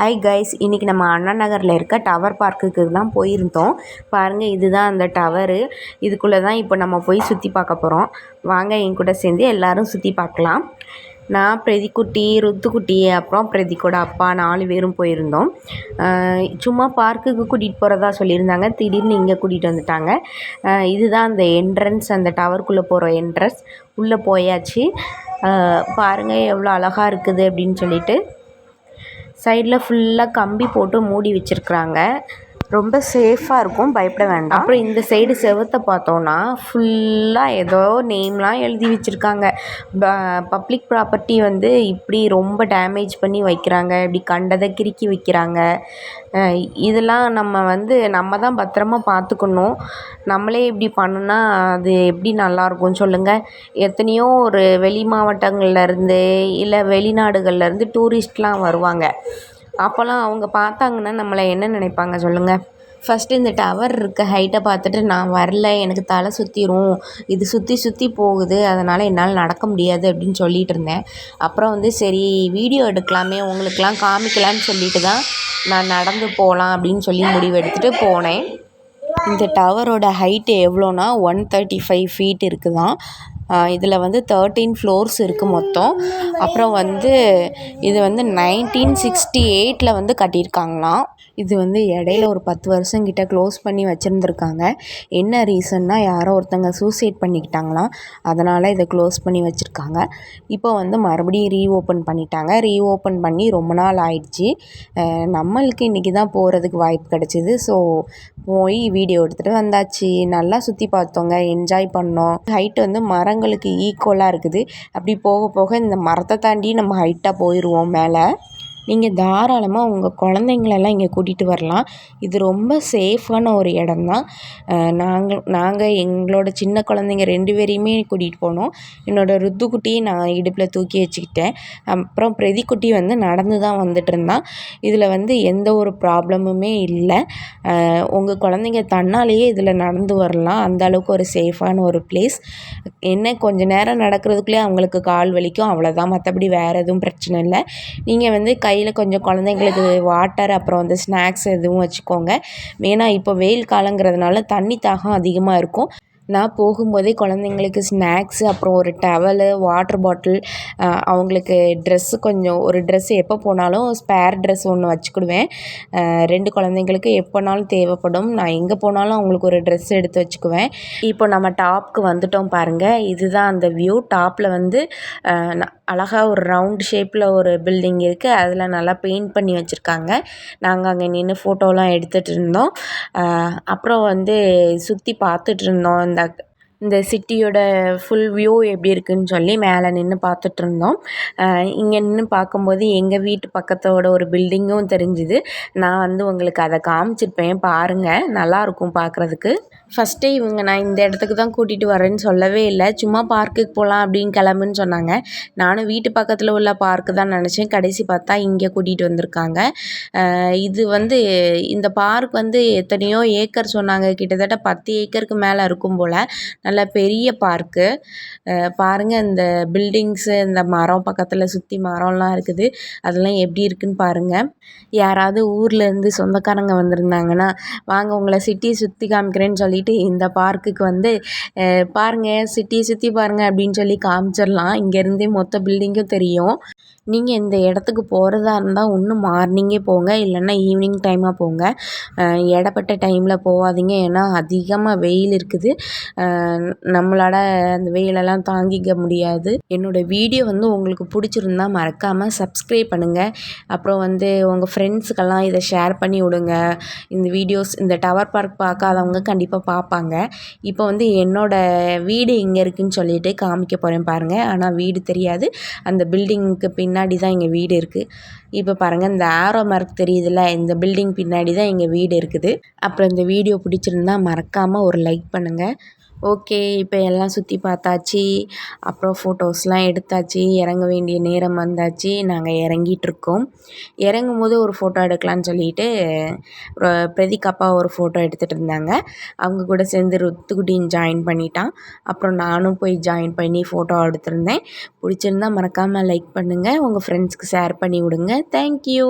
ஐ guys இன்றைக்கி நம்ம அண்ணா நகரில் இருக்க டவர் பார்க்குக்கு தான் போயிருந்தோம். பாருங்கள் இதுதான் அந்த டவரு இதுக்குள்ளே தான் இப்போ நம்ம போய் சுற்றி பார்க்க போகிறோம் வாங்க என் கூட சேர்ந்து எல்லோரும் சுற்றி பார்க்கலாம். நான் பிரதிக்குட்டி ருத்துக்குட்டி அப்புறம் பிரதிக்கோட அப்பா நாலு பேரும் போயிருந்தோம். சும்மா பார்க்குக்கு கூட்டிகிட்டு போகிறதா சொல்லியிருந்தாங்க. திடீர்னு இங்கே கூட்டிகிட்டு வந்துட்டாங்க. இதுதான் அந்த என்ட்ரன்ஸ் அந்த டவருக்குள்ளே போகிற என்ட்ரன்ஸ் உள்ளே போயாச்சு. பாருங்கள் எவ்வளோ அழகாக இருக்குது அப்படின்னு சொல்லிட்டு. சைடுல ஃபுல்லா கம்பி போட்டு மூடி வெச்சிருக்கறாங்க. ரொம்ப சேஃபாக இருக்கும் பயப்பட வேண்டாம். அப்புறம் இந்த சைடு செவத்தை பார்த்தோன்னா ஃபுல்லாக ஏதோ நேம்லாம் எழுதி வச்சுருக்காங்க. பப்ளிக் ப்ராப்பர்ட்டி வந்து இப்படி ரொம்ப டேமேஜ் பண்ணி வைக்கிறாங்க இப்படி கண்டதை கிறுக்கி வைக்கிறாங்க. இதெல்லாம் நம்ம வந்து நம்ம தான் பத்திரமா பார்த்துக்கணும். நம்மளே இப்படி பண்ணுனா அது எப்படி நல்லாயிருக்கும் சொல்லுங்கள் எத்தனையோ ஒரு வெளி மாவட்டங்கள்லேருந்து இல்லை வெளிநாடுகள்லேருந்து டூரிஸ்ட்லாம் வருவாங்க. அப்போல்லாம் அவங்க பார்த்தாங்கன்னா நம்மளை என்ன நினைப்பாங்க சொல்லுங்கள் ஃபஸ்ட்டு இந்த டவர் இருக்க ஹைட்டை பார்த்துட்டு நான் வரல எனக்கு தலை சுற்றிரும் இது சுற்றி சுற்றி போகுது அதனால் என்னால் நடக்க முடியாது அப்படின்னு சொல்லிகிட்டு இருந்தேன். அப்புறம் வந்து சரி வீடியோ எடுக்கலாமே உங்களுக்கெலாம் காமிக்கலான்னு சொல்லிட்டு தான் நான் நடந்து போகலாம் அப்படின்னு சொல்லி முடிவு எடுத்துகிட்டு போனேன். இந்த டவரோட ஹைட்டு எவ்வளோனா ஒன் தேர்ட்டி ஃபைவ் ஃபீட் இருக்குதான். இதில் வந்து தேர்ட்டீன் ஃப்ளோர்ஸ் இருக்குது மொத்தம். அப்புறம் வந்து இது வந்து நைன்டீன் சிக்ஸ்டி எயிட்டில் வந்து கட்டியிருக்காங்களாம். இது வந்து இடையில ஒரு பத்து வருஷம் கிட்ட க்ளோஸ் பண்ணி வச்சுருந்துருக்காங்க. என்ன ரீசன்னா யாரோ ஒருத்தங்க சூசைட் பண்ணிக்கிட்டாங்களாம். அதனால் இதை க்ளோஸ் பண்ணி வச்சுருக்காங்க. இப்போ வந்து மறுபடியும் ரீஓப்பன் பண்ணிட்டாங்க. ரீஓப்பன் பண்ணி ரொம்ப நாள் ஆயிடுச்சு. நம்மளுக்கு இன்றைக்கி தான் போகிறதுக்கு வாய்ப்பு கிடச்சிது. ஸோ போய் வீடியோ எடுத்துகிட்டு வந்தாச்சு. நல்லா சுற்றி பார்த்தோங்க. என்ஜாய் பண்ணோம். ஹைட் வந்து மரங்களுக்கு ஈக்குவலாக இருக்குது. அப்படி போக போக இந்த மரத்தை தாண்டி நம்ம ஹைட்டாக போயிடுவோம் மேலே. நீங்கள் தாராளமாக உங்கள் குழந்தைங்களெல்லாம் இங்கே கூட்டிகிட்டு வரலாம். இது ரொம்ப சேஃபான ஒரு இடம் தான் நாங்கள் நாங்கள் எங்களோட சின்ன குழந்தைங்க ரெண்டு பேரையுமே கூட்டிகிட்டு போனோம். என்னோடய ருத்துக்குட்டியை நான் இடுப்பில் தூக்கி வச்சுக்கிட்டேன். அப்புறம் பிரதிக்குட்டி வந்து நடந்து தான் வந்துட்டு இருந்தான் இதில் வந்து எந்த ஒரு ப்ராப்ளமுமே இல்லை. உங்கள் குழந்தைங்க தன்னாலேயே இதில் நடந்து வரலாம். அந்த அளவுக்கு ஒரு சேஃபான ஒரு பிளேஸ் என்ன கொஞ்சம் நேரம் நடக்கிறதுக்குள்ளே அவங்களுக்கு கால் வலிக்கும். அவ்வளோதான் மற்றபடி வேறு எதுவும் பிரச்சனை இல்லை. நீங்கள் வந்து கை கையில் கொஞ்சம் குழந்தைங்களுக்கு வாட்டர் அப்புறம் வந்து ஸ்நாக்ஸ் எதுவும் வச்சுக்கோங்க. மெயினாக இப்போ வெயில் காலங்கிறதுனால தண்ணி தாகம் அதிகமாக இருக்கும். நான் போகும்போதே குழந்தைங்களுக்கு ஸ்நாக்ஸு அப்புறம் ஒரு டவலு வாட்டர் பாட்டில் அவங்களுக்கு ட்ரெஸ்ஸு கொஞ்சம் ஒரு ட்ரெஸ்ஸு எப்போ போனாலும் ஸ்பேர் ட்ரெஸ் ஒன்று வச்சுக்கிடுவேன். ரெண்டு குழந்தைங்களுக்கு எப்போனாலும் தேவைப்படும். நான் எங்கே போனாலும் அவங்களுக்கு ஒரு ட்ரெஸ் எடுத்து வச்சுக்குவேன். இப்போ நம்ம டாப்க்கு வந்துட்டோம் பாருங்கள் இதுதான் அந்த வியூ டாப்பில் வந்து அழகாக ஒரு ரவுண்ட் ஷேப்பில் ஒரு பில்டிங் இருக்குது அதில் நல்லா பெயிண்ட் பண்ணி வச்சுருக்காங்க. நாங்கள் அங்கே நின்று ஃபோட்டோலாம் எடுத்துகிட்டு இருந்தோம். அப்புறம் வந்து சுற்றி பார்த்துட்டு இருந்தோம் இந்த இந்த சிட்டியோட ஃபுல் வியூ எப்படி இருக்குதுன்னு சொல்லி மேலே நின்று பார்த்துட்ருந்தோம். இங்கே நின்று பார்க்கும்போது எங்கள் வீட்டு பக்கத்தோட ஒரு பில்டிங்கும் தெரிஞ்சுது. நான் வந்து உங்களுக்கு அதை காமிச்சிருப்பேன் பாருங்கள் நல்லாயிருக்கும் பார்க்குறதுக்கு. ஃபஸ்ட்டே இவங்க நான் இந்த இடத்துக்கு தான் கூட்டிகிட்டு வரேன்னு சொல்லவே இல்லை. சும்மா பார்க்குக்கு போகலாம் அப்படின்னு கிளம்புன்னு சொன்னாங்க. நானும் வீட்டு பக்கத்தில் உள்ள பார்க்கு தான் நினச்சேன். கடைசி பார்த்தா இங்கே கூட்டிகிட்டு வந்திருக்காங்க. இது வந்து இந்த பார்க் வந்து எத்தனையோ ஏக்கர் சொன்னாங்க. கிட்டத்தட்ட பத்து ஏக்கருக்கு மேலே இருக்கும் போல். நல்ல பெரிய பார்க்கு பாருங்கள் இந்த பில்டிங்ஸு இந்த மரம் பக்கத்தில் சுற்றி மரம்லாம் இருக்குது. அதெல்லாம் எப்படி இருக்குதுன்னு பாருங்கள் யாராவது ஊர்லேருந்து சொந்தக்காரங்க வந்திருந்தாங்கன்னா வாங்க உங்களை சிட்டியை சுற்றி காமிக்கிறேன்னு சொல்லிட்டு இந்த பார்க்குக்கு வந்து பாருங்கள் சிட்டியை சுற்றி பாருங்கள் அப்படின்னு சொல்லி காமிச்சிடலாம். இங்கேருந்தே மொத்த பில்டிங்கும் தெரியும். நீங்கள் இந்த இடத்துக்கு போகிறதா இருந்தால் ஒன்று மார்னிங்கே போங்க இல்லைன்னா ஈவினிங் டைமாக போங்க. இடப்பட்ட டைமில் போகாதீங்க. ஏன்னா அதிகமாக வெயில் இருக்குது. நம்மளால் அந்த வெயிலெல்லாம் தாங்கிக்க முடியாது. என்னோடய வீடியோ வந்து உங்களுக்கு பிடிச்சிருந்தா மறக்காமல் சப்ஸ்கிரைப் பண்ணுங்கள் அப்புறம் வந்து உங்கள் ஃப்ரெண்ட்ஸுக்கெல்லாம் இதை ஷேர் பண்ணி விடுங்க. இந்த வீடியோஸ் இந்த டவர் பார்க் பார்க்காதவங்க கண்டிப்பாக பார்ப்பாங்க. இப்போ வந்து என்னோடய வீடு எங்கே இருக்குதுன்னு சொல்லிட்டு காமிக்க போகிறேன் பாருங்கள் ஆனால் வீடு தெரியாது. அந்த பில்டிங்க்கு பின் பின்னாடி தான் எங்கள் வீடு இருக்குது இப்போ பாருங்கள் இந்த ஆரோ மார்க் தெரியுதுல்ல? இந்த பில்டிங் பின்னாடி தான் எங்கள் வீடு இருக்குது. அப்புறம் இந்த வீடியோ பிடிச்சிருந்தா மறக்காமல் ஒரு லைக் பண்ணுங்கள் ஓகே இப்போ எல்லாம் சுற்றி பார்த்தாச்சு. அப்புறம் ஃபோட்டோஸ்லாம் எடுத்தாச்சு. இறங்க வேண்டிய நேரம் வந்தாச்சு. நாங்கள் இறங்கிட்டுருக்கோம். இறங்கும் போது ஒரு ஃபோட்டோ எடுக்கலான்னு சொல்லிட்டு பிரதீக் அப்பா ஒரு ஃபோட்டோ எடுத்துகிட்டு இருந்தாங்க. அவங்க கூட சேர்ந்து ருத்துக்குட்டியும் ஜாயின் பண்ணிட்டான். அப்புறம் நானும் போய் ஜாயின் பண்ணி ஃபோட்டோ எடுத்திருந்தேன். பிடிச்சிருந்தா மறக்காமல் லைக் பண்ணுங்கள் உங்கள் ஃப்ரெண்ட்ஸ்க்கு ஷேர் பண்ணி விடுங்க. தேங்க்யூ